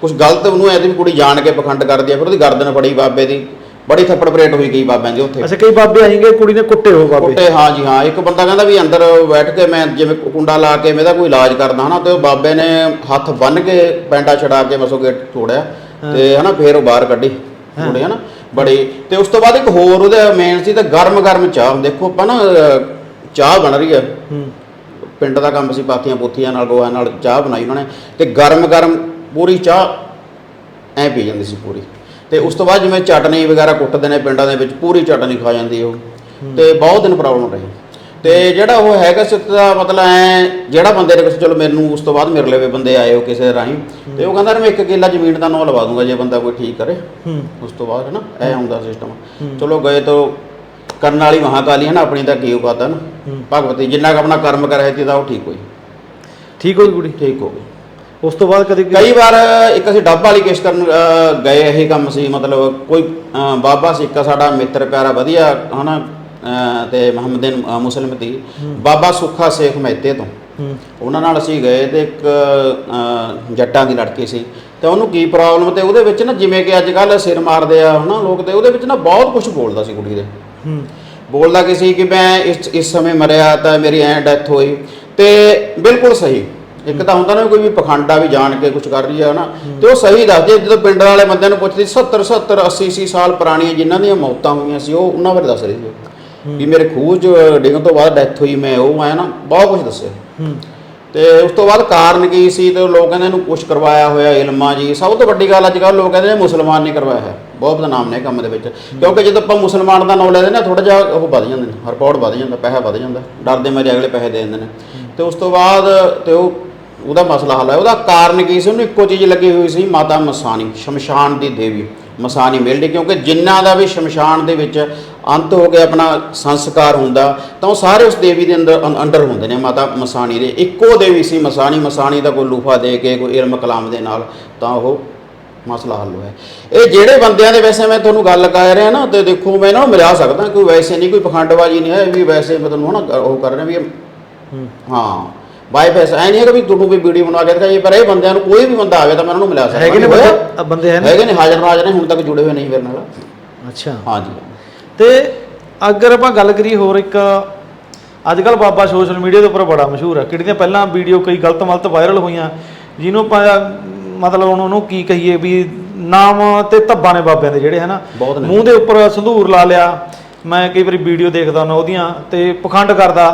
ਕੁਝ ਗਲਤ ਉਹਨੂੰ ਐ ਵੀ ਕੁੜੀ ਜਾਣ ਕੇ ਪਖੰਡ ਕਰਦੀ ਆ ਫਿਰ ਉਹਦੀ ਗਰਦਨ ਫੜੀ ਬਾਬੇ ਦੀ। ਬੜੀ ਥੱਪੜ ਪਰੇਟ ਹੋਈ ਗਈ ਬਾਬਿਆਂ ਦੀ ਉੱਥੇ। ਅੱਛਾ ਕਈ ਬਾਬੇ ਆਏਗੇ ਕੁੜੀ ਨੇ ਕੁੱਟੇ ਹੋ ਬਾਬੇ। ਕੁੱਟੇ ਹਾਂ ਜੀ ਹਾਂ। ਇੱਕ ਬੰਦਾ ਕਹਿੰਦਾ ਵੀ ਅੰਦਰ ਬੈਠ ਕੇ ਮੈਂ ਜਿਵੇਂ ਕੁੰਡਾ ਲਾ ਕੇ ਮੈਂ ਇਹਦਾ ਕੋਈ ਇਲਾਜ ਕਰਦਾ ਹਨਾ ਤੇ ਉਹ ਬਾਬੇ ਨੇ ਹੱਥ ਬੰਨ ਕੇ ਪੈਂਡਾ ਛਡਾ ਕੇ ਮਸੋ ਗੇਟ ਤੋੜਿਆ ਤੇ ਹਨਾ ਫੇਰ ਉਹ ਬਾਹਰ ਕੱਢੀ ਤੋੜੇ ਹਨਾ ਬੜੀ। ਤੇ ਉਸ ਤੋਂ ਬਾਅਦ ਇੱਕ ਹੋਰ ਉਹਦੇ ਮੇਨ ਸੀ ਤੇ ਗਰਮ ਗਰਮ ਚਾਹ। ਦੇਖੋ ਆਪਾਂ ਨਾ ਚਾਹ ਬਣ ਰਹੀ ਹੈ। ਪਿੰਡ ਦਾ ਕੰਮ ਸੀ ਪਾਥੀਆਂ ਪੁੱਥੀਆਂ ਨਾਲ ਗੋਹਾ ਨਾਲ ਚਾਹ ਬਣਾਈ ਉਹਨਾਂ ਨੇ। ਤੇ ਗਰਮ ਗਰਮ ਪੂਰੀ ਚਾਹ ਐ ਪੀ ਜਾਂਦੀ ਸੀ ਪੂਰੀ। ਤੇ ਉਸ ਤੋਂ ਬਾਅਦ ਜਿਵੇਂ ਚਟਨੀ ਵਗੈਰਾ ਕੁੱਟਦੇ ਨੇ ਪਿੰਡਾਂ ਦੇ ਵਿੱਚ ਪੂਰੀ ਚਟਨੀ ਖਾ ਜਾਂਦੀ ਉਹ। ਤੇ ਬਹੁਤ ਦਿਨ ਪ੍ਰੋਬਲਮ ਰਹੀ। ਤੇ ਜਿਹੜਾ ਉਹ ਹੈਗਾ ਸਿੱਧ ਦਾ ਮਤਲਬ ਐ ਜਿਹੜਾ ਬੰਦੇ ਨੇ ਚਲੋ ਮੈਨੂੰ ਉਸ ਤੋਂ ਬਾਅਦ ਮੇਰੇ ਲਵੇ ਬੰਦੇ ਆਏ ਉਹ ਕਿਸੇ ਰਾਹੀਂ। ਤੇ ਉਹ ਕਹਿੰਦਾ ਮੈਂ ਇੱਕ ਕਿੱਲਾ ਜ਼ਮੀਨ ਦਾ ਨਾਂ ਲਵਾ ਦੂੰਗਾ ਜੇ ਬੰਦਾ ਕੋਈ ਠੀਕ ਕਰੇ। ਹੂੰ। ਉਸ ਤੋਂ ਬਾਅਦ ਹੈ ਨਾ ਐ ਹੁੰਦਾ ਸਿਸਟਮ ਚਲੋ ਗਏ ਤਾਂ ਕਰਨ ਵਾਲੀ ਮਹਾਕਾਲੀ ਹੈ ਨਾ ਆਪਣੀ ਤਾਂ ਕੀ ਉਪਾਦਾ ਨਾ। ਹੂੰ। ਭਗਵਤੀ ਜਿੰਨਾ ਕੁ ਆਪਣਾ ਕਰਮ ਕਰਿਆ ਸੀ ਤਾਂ ਉਹ ਠੀਕ ਹੋਈ। ਠੀਕ ਹੋ ਗਈ ਕੁੜੀ? ਠੀਕ ਹੋ ਗਈ। ਉਸ ਤੋਂ ਬਾਅਦ ਕਦੇ ਕਈ ਵਾਰ ਇੱਕ ਅਸੀਂ ਡੱਬ ਵਾਲੀ ਕੇਸ ਕਰਨ ਗਏ ਇਹ ਕੰਮ ਸੀ ਮਤਲਬ ਕੋਈ ਬਾਬਾ ਸੀ ਇੱਕ ਸਾਡਾ ਮਿੱਤਰ ਪਿਆਰਾ ਵਧੀਆ ਹਨਾ ਅਹ, ਤੇ ਮੁਹੰਮਦਨ ਅਹ, ਮੁਸਲਿਮ ਦੀ। ਬਾਬਾ ਸੁੱਖਾ ਸੇਖ ਮਹਿਤੇ ਤੋਂ। ਹੂੰ। ਉਹਨਾਂ ਨਾਲ ਅਸੀਂ ਗਏ ਤੇ ਇੱਕ ਜੱਟਾਂ ਦੀ ਲੜਕੀ ਸੀ। ਤੇ ਉਹਨੂੰ ਕੀ ਪ੍ਰੋਬਲਮ ਤੇ ਉਹਦੇ ਵਿੱਚ ਨਾ ਜਿਵੇਂ ਕਿ ਅੱਜ ਕੱਲ ਸਿਰ ਮਾਰਦੇ ਆ ਹਨਾ ਲੋਕ ਤੇ ਉਹਦੇ ਵਿੱਚ ਨਾ ਬਹੁਤ ਕੁਝ ਬੋਲਦਾ ਸੀ ਕੁੜੀ ਦੇ। ਹੂੰ। ਬੋਲਦਾ ਕਿ ਸੀ ਕਿ ਮੈਂ ਇਸ ਇਸ ਸਮੇਂ ਮਰਿਆ ਤਾਂ ਮੇਰੀ ਐ ਡੈਥ ਹੋਈ। ਤੇ ਬਿਲਕੁਲ ਸਹੀ। ਇੱਕ ਤਾਂ ਹੁੰਦਾ ਨਾ ਕੋਈ ਵੀ ਪਖੰਡਾ ਵੀ ਜਾਣ ਕੇ ਕੁਝ ਕਰ ਰਹੀ ਹੈ ਨਾ ਤੇ ਉਹ ਸਹੀ ਦੱਸਦੀ। ਜਦੋਂ ਪਿੰਡ ਵਾਲੇ ਬੰਦਿਆਂ ਨੂੰ ਪੁੱਛਦੀ 70 70 80 80 ਸਾਲ ਪੁਰਾਣੀਆਂ ਜਿਨ੍ਹਾਂ ਦੀਆਂ ਮੌਤਾਂ ਹੋਈਆਂ ਸੀ ਉਹ ਉਹਨਾਂ ਬਾਰੇ ਦੱਸ ਰਹੀ ਸੀ। ਵੀ ਮੇਰੇ ਖੂਹ 'ਚ ਡਿੱਗਣ ਤੋਂ ਬਾਅਦ ਡੈਥ ਹੋਈ ਮੈਂ ਉਹ ਆਇਆ ਨਾ ਬਹੁਤ ਕੁਝ ਦੱਸਿਆ। ਤੇ ਉਸ ਤੋਂ ਬਾਅਦ ਕਾਰਨ ਕੀ ਸੀ ਤੇ ਲੋਕ ਕਹਿੰਦੇ ਇਹਨੂੰ ਕੁਝ ਕਰਵਾਇਆ ਹੋਇਆ ਇਲਮਾਂ ਜੀ ਸਭ ਤੋਂ ਵੱਡੀ ਗੱਲ ਅੱਜ ਕੱਲ੍ਹ ਲੋਕ ਕਹਿੰਦੇ ਨੇ ਮੁਸਲਮਾਨ ਨੇ ਕਰਵਾਇਆ ਹੈ ਬਹੁਤ ਬਦਨਾਮ ਨੇ ਕੰਮ ਦੇ ਵਿੱਚ। ਕਿਉਂਕਿ ਜਦੋਂ ਆਪਾਂ ਮੁਸਲਮਾਨ ਦਾ ਨਾਮ ਲੈਦੇ ਨਾ ਥੋੜਾ ਜਿਹਾ ਉਹ ਵੱਧ ਜਾਂਦੇ ਨੇ ਰਿਪੋਰਟ ਵੱਧ ਜਾਂਦਾ ਪੈਸਾ ਵੱਧ ਜਾਂਦਾ ਡਰਦੇ ਮਾਰੇ ਅਗਲੇ ਪੈਸੇ ਦੇ ਦਿੰਦੇ ਨੇ। ਤੇ ਉਸ ਤੋਂ ਬਾਅਦ ਤੇ ਉਹ ਉਹਦਾ ਮਸਲਾ ਹੱਲ ਹੈ ਉਹਦਾ ਕਾਰਨ ਕੀ ਸੀ? ਉਹਨੂੰ ਇੱਕੋ ਚੀਜ਼ ਲੱਗੀ ਹੋਈ ਸੀ ਮਾਤਾ ਮਸਾਨੀ ਸ਼ਮਸ਼ਾਨ ਦੀ ਦੇਵੀ ਮਸਾਨੀ ਮਿਲਦੀ ਕਿਉਂਕਿ ਜਿਨ੍ਹਾਂ ਦਾ ਵੀ ਸ਼ਮਸ਼ਾਨ ਦੇ ਵਿੱਚ ਅੰਤ ਹੋ ਗਿਆ ਆਪਣਾ ਸੰਸਕਾਰ ਹੁੰਦਾ ਤਾਂ ਉਹ ਸਾਰੇ ਉਸ ਦੇਵੀ ਦੇ ਅੰਦਰ ਅੰਡਰ ਹੁੰਦੇ ਨੇ ਮਾਤਾ ਮਸਾਣੀ ਦੇ। ਇੱਕੋ ਦੇਵੀ ਸੀ ਮਸਾਣੀ ਮਸਾਣੀ ਦਾ ਕੋਈ ਲੂਫਾ ਦੇ ਕੇ ਕੋਈ ਇਲਮ ਕਲਾਮ ਦੇ ਨਾਲ ਤਾਂ ਉਹ ਮਸਲਾ ਹੱਲ ਹੋਇਆ। ਇਹ ਜਿਹੜੇ ਬੰਦਿਆਂ ਦੇ ਵੈਸੇ ਮੈਂ ਤੁਹਾਨੂੰ ਗੱਲ ਕਰ ਰਿਹਾ ਨਾ ਤੇ ਦੇਖੋ ਮੈਂ ਇਹਨਾਂ ਨੂੰ ਮਿਲਾ ਸਕਦਾ ਕੋਈ ਵੈਸੇ ਨਹੀਂ ਕੋਈ ਪਖੰਡਬਾਜ਼ੀ ਨਹੀਂ ਹੈ ਵੀ ਵੈਸੇ ਮੈਂ ਤੁਹਾਨੂੰ ਹਨਾ ਉਹ ਕਰ ਰਿਹਾ ਵੀ ਹਾਂ। ਬਾਈਪਾਸ ਐ ਨਹੀਂ ਹੈ ਕਿ ਵੀ ਤੁਹਾਨੂੰ ਵੀ ਵੀਡੀਓ ਬਣਾ ਕੇ ਦਿਖਾਈਏ ਪਰ ਇਹ ਬੰਦਿਆਂ ਨੂੰ ਕੋਈ ਵੀ ਬੰਦਾ ਆਵੇ ਤਾਂ ਮੈਂ ਉਹਨਾਂ ਨੂੰ ਮਿਲਾ ਸਕਦਾ। ਹੈਗੇ ਨੇ? ਬੰਦੇ? ਬੰਦੇ ਹੈ ਹੈਗੇ ਨੇ ਹਾਜ਼ਰ ਨਾਜ਼ਰ ਨੇ ਹੁਣ ਤੱਕ ਜੁੜੇ ਹੋਏ ਨਹੀਂ ਮੇਰੇ ਨਾਲ। ਅੱਛਾ। ਹਾਂਜੀ। ਤੇ ਅਗਰ ਆਪਾਂ ਗੱਲ ਕਰੀਏ ਹੋਰ ਇੱਕ ਅੱਜ ਕੱਲ ਬਾਬਾ ਸੋਸ਼ਲ ਮੀਡੀਆ ਦੇ ਉੱਪਰ ਬੜਾ ਮਸ਼ਹੂਰ ਹੈ। ਕਿਹੜੀਆਂ ਪਹਿਲਾਂ ਵੀਡੀਓ ਕਈ ਗਲਤ ਮਲਤ ਵਾਇਰਲ ਹੋਈਆਂ ਜਿਹਨੂੰ ਆਪਾਂ ਮਤਲਬ ਉਹਨੂੰ ਕੀ ਕਹੀਏ ਵੀ ਨਾਮ ਤੇ ਧੱਬਾ ਨੇ ਬਾਬਿਆਂ ਦੇ ਜਿਹੜੇ ਹਨਾ। ਮੂੰਹ ਦੇ ਉੱਪਰ ਸੰਧੂਰ ਲਾ ਲਿਆ ਮੈਂ ਕਈ ਵਾਰੀ ਵੀਡੀਓ ਦੇਖਦਾ ਨਾ ਉਹਦੀਆਂ ਤੇ ਪਖੰਡ ਕਰਦਾ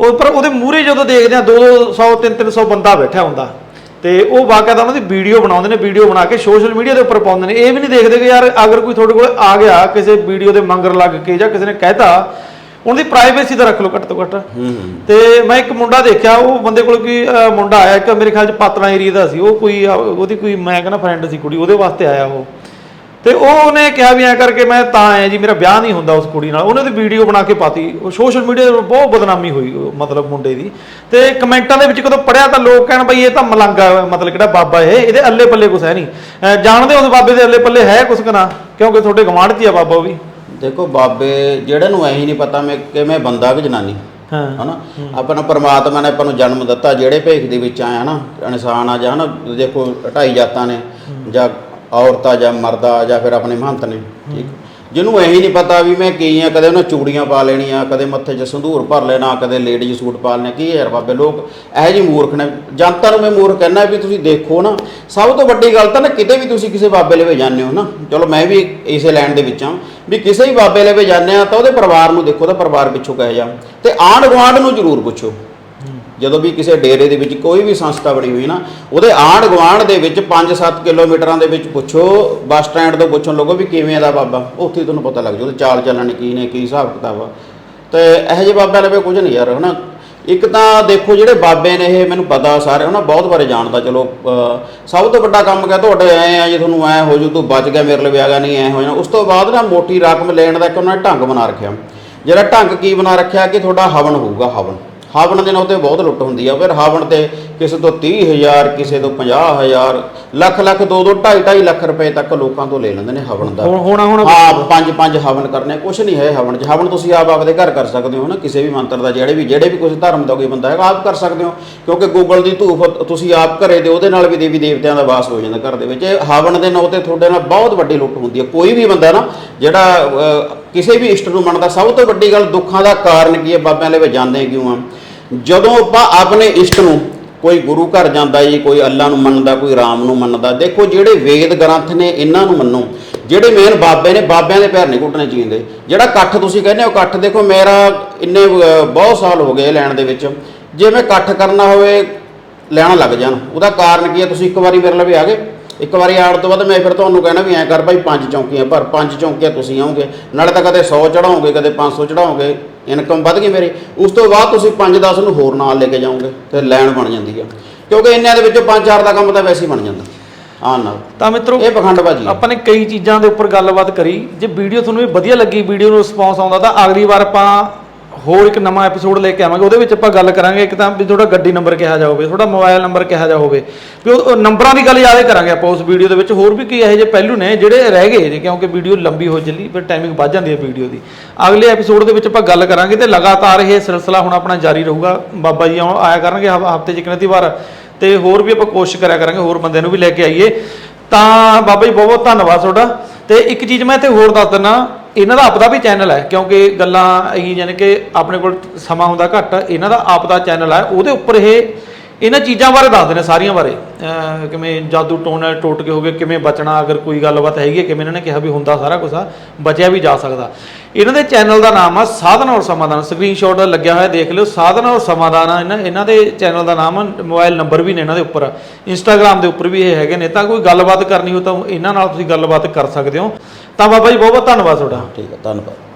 ਉਹ ਪਰ ਉਹਦੇ ਮੂਹਰੇ ਜਦੋਂ ਦੇਖਦੇ ਆ 200 300 300 ਬੰਦਾ ਬੈਠਾ ਹੁੰਦਾ। ਤੇ ਉਹ ਬਾਕਾਇਦਾ ਉਹਨਾਂ ਦੀ ਵੀਡੀਓ ਬਣਾਉਂਦੇ ਨੇ ਵੀਡੀਓ ਬਣਾ ਕੇ ਸੋਸ਼ਲ ਮੀਡੀਆ ਦੇ ਉੱਪਰ ਪਾਉਂਦੇ ਨੇ। ਇਹ ਵੀ ਨਹੀਂ ਦੇਖਦੇ ਕਿ ਯਾਰ ਅਗਰ ਕੋਈ ਤੁਹਾਡੇ ਕੋਲ ਆ ਗਿਆ ਕਿਸੇ ਵੀਡੀਓ ਦੇ ਮੰਗਰ ਲੱਗ ਕੇ ਜਾਂ ਕਿਸੇ ਨੇ ਕਹਿਤਾ ਉਹਨਾਂ ਦੀ ਪ੍ਰਾਈਵੇਸੀ ਤਾਂ ਰੱਖ ਲਓ ਘੱਟ ਤੋਂ ਘੱਟ। ਹੂੰ। ਹੂੰ ਤੇ ਮੈਂ ਇੱਕ ਮੁੰਡਾ ਦੇਖਿਆ ਉਹ ਬੰਦੇ ਕੋਲ ਕੋਈ ਮੁੰਡਾ ਆਇਆ ਇੱਕ ਮੇਰੇ ਖਿਆਲ ਚ ਪਾਤੜਾ ਏਰੀਆ ਦਾ ਸੀ। ਉਹ ਕੋਈ ਉਹਦੀ ਕੋਈ ਮੈਂ ਕਹਿੰਦਾ ਫਰੈਂਡ ਸੀ ਕੁੜੀ ਉਹਦੇ ਵਾਸਤੇ ਆਇਆ ਉਹ। ਤੇ ਉਹ ਉਹਨੇ ਕਿਹਾ ਵੀ ਐ ਕਰਕੇ ਮੈਂ ਤਾਂ ਆਇਆ ਜੀ ਮੇਰਾ ਵਿਆਹ ਨਹੀਂ ਹੁੰਦਾ ਉਸ ਕੁੜੀ ਨਾਲ। ਉਹਨੇ ਦੀ ਵੀਡੀਓ ਬਣਾ ਕੇ ਪਾਤੀ। ਉਹ ਸੋਸ਼ਲ ਮੀਡੀਆ ਤੇ ਬਹੁਤ ਬਦਨਾਮੀ ਹੋਈ ਮਤਲਬ ਮੁੰਡੇ ਦੀ। ਤੇ ਕਮੈਂਟਾਂ ਦੇ ਵਿੱਚ ਕਦੋਂ ਪੜਿਆ ਤਾਂ ਲੋਕ ਕਹਿਣ ਬਈ ਇਹ ਤਾਂ ਮਲੰਗਾ ਮਤਲਬ ਕਿਹੜਾ ਬਾਬਾ ਇਹ? ਇਹਦੇ ਅੱਲੇ ਪੱਲੇ ਕੁਛ ਹੈ ਨਹੀਂ। ਜਾਣਦੇ ਉਸ ਬਾਬੇ ਦੇ ਅੱਲੇ ਪੱਲੇ ਹੈ ਕੁਛ ਕਨਾ ਕਿਉਂਕਿ ਤੁਹਾਡੇ ਗਵਾਂਢ 'ਚ ਆ ਬਾਬਾ ਉਹ ਵੀ। ਦੇਖੋ ਬਾਬੇ ਜਿਹੜੇ ਨੂੰ ਐ ਹੀ ਨਹੀਂ ਪਤਾ ਮੈਂ ਕਿ ਮੈਂ ਬੰਦਾ ਕਿ ਜਨਾਨੀ। ਹਾਂ। ਹਨਾ? ਆਪਣਾ ਪਰਮਾਤਮਾ ਨੇ ਆਪਾਂ ਨੂੰ ਜਨਮ ਦਿੱਤਾ ਜਿਹੜੇ ਭੇਖ ਦੇ ਵਿੱਚ ਆਇਆ ਨਾ ਇਨਸਾਨ ਆ ਜਾਂ ਨਾ ਦੇਖੋ ਢਾਈ ਜਾਤਾਂ ਨੇ ਜਾਂ ਔਰਤ ਆ ਜਾਂ ਮਰਦਾ ਜਾਂ ਫਿਰ ਆਪਣੇ ਮਹੰਤ ਨੇ, ਠੀਕ? ਜਿਹਨੂੰ ਇਹੀ ਨਹੀਂ ਪਤਾ ਵੀ ਮੈਂ ਕੀ ਆ, ਕਦੇ ਉਹਨੇ ਚੂੜੀਆਂ ਪਾ ਲੈਣੀਆਂ, ਕਦੇ ਮੱਥੇ 'ਚ ਸੰਧੂਰ ਭਰ ਲੈਣਾ, ਕਦੇ ਲੇਡੀਜ਼ ਸੂਟ ਪਾ ਲੈਣਾ, ਕੀ ਯਾਰ ਬਾਬੇ ਲੋਕ, ਇਹੋ ਜਿਹੀ ਮੂਰਖ ਨੇ। ਜਨਤਾ ਨੂੰ ਮੈਂ ਮੂਰਖ ਕਹਿੰਦਾ ਵੀ ਤੁਸੀਂ ਦੇਖੋ ਨਾ, ਸਭ ਤੋਂ ਵੱਡੀ ਗੱਲ ਤਾਂ ਨਾ ਕਿਤੇ ਵੀ ਤੁਸੀਂ ਕਿਸੇ ਬਾਬੇ ਲਵੇ ਜਾਂਦੇ ਹੋ ਨਾ। ਚਲੋ ਮੈਂ ਵੀ ਇਸੇ ਲਾਈਨ ਦੇ ਵਿੱਚ ਆ ਵੀ ਕਿਸੇ ਵੀ ਬਾਬੇ ਲਵੇ ਜਾਂਦੇ ਆ ਤਾਂ ਉਹਦੇ ਪਰਿਵਾਰ ਨੂੰ ਦੇਖੋ ਤਾਂ ਪਰਿਵਾਰ ਪਿੱਛੋਂ ਕਹੇ ਜਾ। ਤੇ ਆਂਢ ਗੁਆਂਢ ਨੂੰ ਜ਼ਰੂਰ ਪੁੱਛੋ। ਜਦੋਂ ਵੀ ਕਿਸੇ ਡੇਰੇ ਦੇ ਵਿੱਚ ਕੋਈ ਵੀ ਸੰਸਥਾ ਬਣੀ ਹੋਈ ਨਾ, ਉਹਦੇ ਆਂਢ ਗੁਆਂਢ ਦੇ ਵਿੱਚ 5-7 ਕਿਲੋਮੀਟਰਾਂ ਦੇ ਵਿੱਚ ਪੁੱਛੋ, ਬੱਸ ਸਟੈਂਡ ਤੋਂ ਪੁੱਛਣ ਲੋਗੋ ਵੀ ਕਿਵੇਂ ਦਾ ਬਾਬਾ, ਉੱਥੇ ਤੁਹਾਨੂੰ ਪਤਾ ਲੱਗ ਜਾਊ ਉਹਦੇ ਚਾਲ ਚੱਲਣ ਕੀ ਨੇ, ਕੀ ਹਿਸਾਬ ਕਿਤਾਬ ਆ। ਤੇ ਇਹੋ ਜਿਹੇ ਬਾਬਿਆਂ ਲਵੇ ਕੁਝ ਨਹੀਂ ਯਾਰ, ਹਨਾ? ਇੱਕ ਤਾਂ ਦੇਖੋ ਜਿਹੜੇ ਬਾਬੇ ਨੇ ਇਹ, ਮੈਨੂੰ ਪਤਾ ਸਾਰੇ, ਹਨਾ? ਬਹੁਤ ਬਾਰੇ ਜਾਣਦਾ, ਚਲੋ ਸਭ ਤੋਂ ਵੱਡਾ ਕੰਮ ਕਿਆ, ਤੁਹਾਡੇ ਐ ਆ ਜੇ ਤੁਹਾਨੂੰ ਐ ਹੋ ਜੂ ਤੂੰ ਬਚ ਗਿਆ, ਮੇਰੇ ਲਈ ਆ ਨਹੀਂ, ਐ ਹੋ ਜਾਣਾ। ਉਸ ਤੋਂ ਬਾਅਦ ਨਾ ਮੋਟੀ ਰਕਮ ਲੈਣ ਦਾ ਇੱਕ ਉਹਨਾਂ ਨੇ ਢੰਗ ਬਣਾ ਰੱਖਿਆ। ਜਿਹੜਾ ਢੰਗ ਕੀ ਬਣਾ ਰੱਖਿਆ, ਕਿ ਤੁਹਾਡਾ ਹਵਨ ਹੋਊਗਾ, ਹਵਨ। ਹਵਨ ਦੇ ਨਾਲ ਤੇ ਬਹੁਤ ਲੁੱਟ ਹੁੰਦੀ ਆ। ਫਿਰ ਹਵਨ ਤੇ ਕਿਸੇ ਤੋਂ 30000 ਕਿਸੇ ਤੋਂ 50000 ਲੱਖ ਲੱਖ 2 2 2.5 2.5 ਲੱਖ ਰੁਪਏ ਤੱਕ ਲੋਕਾਂ ਤੋਂ ਲੈ ਲੈਂਦੇ ਨੇ ਹਵਨ ਦਾ। ਹੁਣ ਹੋਣਾ ਹਾਂ ਪੰਜ ਪੰਜ ਹਵਨ ਕਰਨੇ ਕੁਛ ਨਹੀਂ ਹੈ ਹਵਨ ਚ। ਹਵਨ ਤੁਸੀਂ ਆਪ ਆਪਦੇ ਘਰ ਕਰ ਸਕਦੇ ਹੋ ਨਾ ਕਿਸੇ ਵੀ ਮੰਤਰ ਦਾ ਜਿਹੜੇ ਵੀ ਜਿਹੜੇ ਵੀ ਕੁਝ ਧਰਮ ਦਾ ਕੋਈ ਬੰਦਾ ਹੈਗਾ ਆਪ ਕਰ ਸਕਦੇ ਹੋ। ਕਿਉਂਕਿ ਗੂਗਲ ਦੀ ਧੂਫ ਤੁਸੀਂ ਆਪ ਘਰੇ ਦੇ ਉਹਦੇ ਨਾਲ ਵੀ ਦੇਵੀ ਦੇਵਤਿਆਂ ਦਾ ਵਾਸ ਹੋ ਜਾਂਦਾ ਘਰ ਦੇ ਵਿੱਚ। ਇਹ ਹਵਨ ਦੇ ਨਾਂ ਤੇ ਤੁਹਾਡੇ ਨਾਲ ਬਹੁਤ ਵੱਡੀ ਲੁੱਟ ਹੁੰਦੀ ਹੈ ਕੋਈ ਵੀ ਬੰਦਾ ਨਾ ਜਿਹੜਾ ਕਿਸੇ ਵੀ ਇਸ਼ਟ ਨੂੰ ਮੰਨਦਾ, ਸਭ ਤੋਂ ਵੱਡੀ ਗੱਲ ਦੁੱਖਾਂ ਦਾ ਕਾਰਨ ਕੀ ਹੈ? ਬਾਬਿਆਂ ਦੇ ਵਿੱਚ ਜਾਂਦੇ ਕਿਉਂ ਆ? ਜਦੋਂ ਆਪਾਂ ਆਪਣੇ ਇਸ਼ਟ ਨੂੰ ਕੋਈ ਗੁਰੂ ਘਰ ਜਾਂਦਾ ਜੀ, ਕੋਈ ਅੱਲਾ ਨੂੰ ਮੰਨਦਾ, ਕੋਈ ਰਾਮ ਨੂੰ ਮੰਨਦਾ, ਦੇਖੋ ਜਿਹੜੇ ਵੇਦ ਗ੍ਰੰਥ ਨੇ ਇਹਨਾਂ ਨੂੰ ਮੰਨੋ। ਜਿਹੜੇ ਮੇਨ ਬਾਬੇ ਨੇ, ਬਾਬਿਆਂ ਦੇ ਪੈਰ ਨਹੀਂ ਘੁੱਟਣੇ ਚਾਹੀਦੇ। ਜਿਹੜਾ ਇਕੱਠ ਤੁਸੀਂ ਕਹਿੰਦੇ ਹੋ, ਇਕੱਠ ਦੇਖੋ ਮੇਰਾ ਇੰਨੇ ਬਹੁਤ ਸਾਲ ਹੋ ਗਏ ਲੈਣ ਦੇ ਵਿੱਚ। ਜੇ ਮੈਂ ਇਕੱਠ ਕਰਨਾ ਹੋਵੇ, ਲੈਣਾ ਲੱਗ ਜਾਣ। ਉਹਦਾ ਕਾਰਨ ਕੀ ਹੈ? ਤੁਸੀਂ ਇੱਕ ਵਾਰੀ ਮੇਰੇ ਲਵੇ ਆ ਗਏ। ਇੱਕ ਵਾਰੀ ਆਉਣ ਤੋਂ ਬਾਅਦ ਮੈਂ ਫਿਰ ਤੁਹਾਨੂੰ ਕਹਿਣਾ ਵੀ ਐਂ ਕਰ ਭਾਈ ਪੰਜ ਚੌਂਕੀਆਂ ਪਰ ਪੰਜ ਚੌਂਕੀਆਂ ਤੁਸੀਂ ਆਓਗੇ। ਨਾਲੇ ਤਾਂ ਕਦੇ 100 ਚੜਾਓਗੇ ਕਦੇ 500 ਚੜਾਓਗੇ ਇਨਕਮ ਵੱਧ ਗਈ ਮੇਰੀ। ਉਸ ਤੋਂ ਬਾਅਦ ਤੁਸੀਂ 5-10 ਨੂੰ ਹੋਰ ਨਾਲ ਲੈ ਕੇ ਜਾਓਗੇ ਤੇ ਲੈਣ ਬਣ ਜਾਂਦੀ ਆ। ਕਿਉਂਕਿ ਇੰਨਿਆਂ ਦੇ ਵਿੱਚੋਂ 5-4 ਦਾ ਕੰਮ ਤਾਂ ਵੈਸੇ ਹੀ ਬਣ ਜਾਂਦਾ। ਆਉਣ ਨਾਲ। ਤਾਂ ਮਿੱਤਰੋ ਇਹ ਪਖੰਡਬਾਜ਼ੀ ਆ। ਆਪਾਂ ਨੇ ਕਈ ਚੀਜ਼ਾਂ ਦੇ ਉੱਪਰ ਗੱਲਬਾਤ ਕਰੀ। ਜੇ ਵੀਡੀਓ ਤੁਹਾਨੂੰ ਇਹ ਵਧੀਆ ਲੱਗੀ ਵੀਡੀਓ ਨੂੰ ਰਿਸਪੌਂਸ ਆਉਂਦਾ ਤਾਂ ਅਗਲੀ ਵਾਰ ਆਪਾਂ ਹੋਰ ਇੱਕ ਨਵਾਂ ਐਪੀਸੋਡ ਲੈ ਕੇ ਆਵਾਂਗੇ, ਉਹਦੇ ਵਿੱਚ ਆਪਾਂ ਗੱਲ ਕਰਾਂਗੇ, ਇੱਕ ਤਾਂ ਵੀ ਤੁਹਾਡਾ ਗੱਡੀ ਨੰਬਰ ਕਿਹਾ ਜਾ ਹੋਵੇ, ਤੁਹਾਡਾ ਮੋਬਾਈਲ ਨੰਬਰ ਕਿਹਾ ਜਾ ਹੋਵੇ, ਵੀ ਉਹ ਨੰਬਰਾਂ ਦੀ ਗੱਲ ਜ਼ਿਆਦਾ ਕਰਾਂਗੇ ਆਪਾਂ ਉਸ ਵੀਡੀਓ ਦੇ ਵਿੱਚ, ਹੋਰ ਵੀ ਕਈ ਇਹੋ ਜਿਹੇ ਪਹਿਲੂ ਨੇ ਜਿਹੜੇ ਰਹਿ ਗਏ ਜੇ, ਕਿਉਂਕਿ ਵੀਡੀਓ ਲੰਬੀ ਹੋ ਚੱਲੀ, ਫਿਰ ਟਾਈਮਿੰਗ ਵੱਧ ਜਾਂਦੀ ਹੈ ਵੀਡੀਓ ਦੀ। ਅਗਲੇ ਐਪੀਸੋਡ ਦੇ ਵਿੱਚ ਆਪਾਂ ਗੱਲ ਕਰਾਂਗੇ ਤੇ ਲਗਾਤਾਰ ਇਹ ਸਿਲਸਿਲਾ ਹੁਣ ਆਪਣਾ ਜਾਰੀ ਰਹੂਗਾ। ਬਾਬਾ ਜੀ ਆਉਣ- ਆਇਆ ਕਰਨਗੇ ਹਫ਼ਤੇ 'ਚ ਇੱਕ ਨਦੀ ਵਾਰ, ਤੇ ਹੋਰ ਵੀ ਆਪਾਂ ਕੋਸ਼ਿਸ਼ ਕਰਿਆ ਕਰਾਂਗੇ ਹੋਰ ਬੰਦਿਆਂ ਨੂੰ ਵੀ ਲੈ ਕੇ ਆਈਏ। ਤਾਂ ਬਾਬਾ ਜੀ ਬਹੁਤ ਬਹੁਤ ਧੰਨਵਾਦ ਤੁਹਾਡਾ। ਤੇ ਇੱਕ ਚੀਜ਼ ਮੈਂ ਇੱਥੇ ਹੋਰ ਦੱਸ ਦਿੰਨਾ ਇਹਨਾਂ ਦਾ ਆਪਦਾ ਵੀ ਚੈਨਲ ਹੈ ਕਿਉਂਕਿ ਗੱਲਾਂ ਇਹੀ ਜਾਨੀ ਕਿ ਆਪਣੇ ਕੋਲ ਸਮਾਂ ਹੁੰਦਾ ਘੱਟ ਇਹਨਾਂ ਦਾ ਆਪਦਾ ਚੈਨਲ ਹੈ ਉਹਦੇ ਉੱਪਰ ਇਹ ਇਹਨਾਂ ਚੀਜ਼ਾਂ ਬਾਰੇ ਦੱਸਦੇ ਨੇ ਸਾਰੀਆਂ ਬਾਰੇ। ਕਿਵੇਂ ਜਾਦੂ ਟੋਣਾ ਟੋਟ ਕੇ ਹੋ ਗਏ ਕਿਵੇਂ ਬਚਣਾ ਅਗਰ ਕੋਈ ਗੱਲਬਾਤ ਹੈਗੀ ਹੈ ਕਿਵੇਂ ਇਹਨਾਂ ਨੇ ਕਿਹਾ ਵੀ ਹੁੰਦਾ ਸਾਰਾ ਕੁਝ ਆ ਬਚਿਆ ਵੀ ਜਾ ਸਕਦਾ। ਇਹਨਾਂ ਦੇ ਚੈਨਲ ਦਾ ਨਾਮ ਆ ਸਾਧਨ ਔਰ ਸਮਾਧਾਨ। ਸਕਰੀਨਸ਼ਾਟ ਲੱਗਿਆ ਹੋਇਆ ਦੇਖ ਲਿਓ ਸਾਧਨ ਔਰ ਸਮਾਧਾਨ ਆ ਇਹਨਾਂ ਇਹਨਾਂ ਦੇ ਚੈਨਲ ਦਾ ਨਾਮ ਆ, ਮੋਬਾਈਲ ਨੰਬਰ ਵੀ ਨੇ ਇਹਨਾਂ ਦੇ ਉੱਪਰ। ਇੰਸਟਾਗ੍ਰam ਦੇ ਉੱਪਰ ਵੀ ਇਹ ਹੈਗੇ ਨੇ ਤਾਂ ਕੋਈ ਗੱਲਬਾਤ ਕਰਨੀ ਹੋ ਤਾਂ ਇਹਨਾਂ ਨਾਲ ਤੁਸੀਂ ਗੱਲਬਾਤ ਕਰ ਸਕਦੇ ਹੋ। ਤਾਂ ਬਾਬਾ ਜੀ ਬਹੁਤ ਬਹੁਤ ਧੰਨਵਾਦ ਤੁਹਾਡਾ। ਠੀਕ ਹੈ ਧੰਨਵਾਦ।